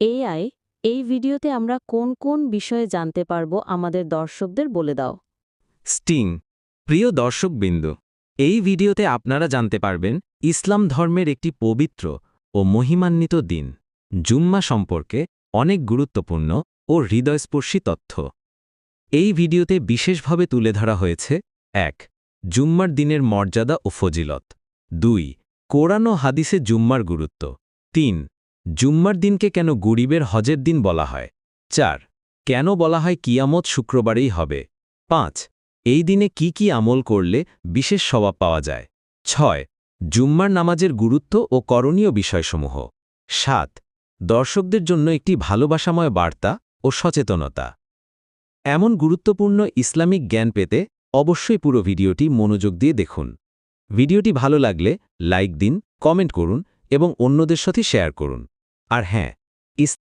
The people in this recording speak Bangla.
এআই এই ভিডিওতে আমরা কোন কোন বিষয়ে জানতে পারব আমাদের দর্শকদের বলে দাও। স্টিং, প্রিয় দর্শকবৃন্দ, এই ভিডিওতে আপনারা জানতে পারবেন ইসলাম ধর্মের একটি পবিত্র ও মহিমান্বিত দিন। জুম্মা সম্পর্কে অনেক গুরুত্বপূর্ণ ও হৃদয়স্পর্শী তথ্য। এই ভিডিওতে বিশেষভাবে তুলে ধরা হয়েছে, এক, জুম্মার দিনের মর্যাদা ও ফজিলত। দুই, কোরআন ও হাদিসে জুম্মার গুরুত্ব। তিন জুম্মার দিনকে কেন গরিবের হজের দিন বলা হয়? চার, কেন বলা হয় কিয়ামত শুক্রবারেই হবে? পাঁচ, এই দিনে কি কি আমল করলে বিশেষ স্বভাব পাওয়া যায়? ছয়, জুম্মার নামাজের গুরুত্ব ও করণীয় বিষয়সমূহ। সাত, দর্শকদের জন্য একটি ভালোবাসাময় বার্তা ও সচেতনতা। এমন গুরুত্বপূর্ণ ইসলামিক জ্ঞান পেতে অবশ্যই পুরো ভিডিওটি মনোযোগ দিয়ে দেখুন। ভিডিওটি ভালো লাগলে লাইক দিন, কমেন্ট করুন এবং অন্যদের সাথে শেয়ার করুন। আর হ্যাঁ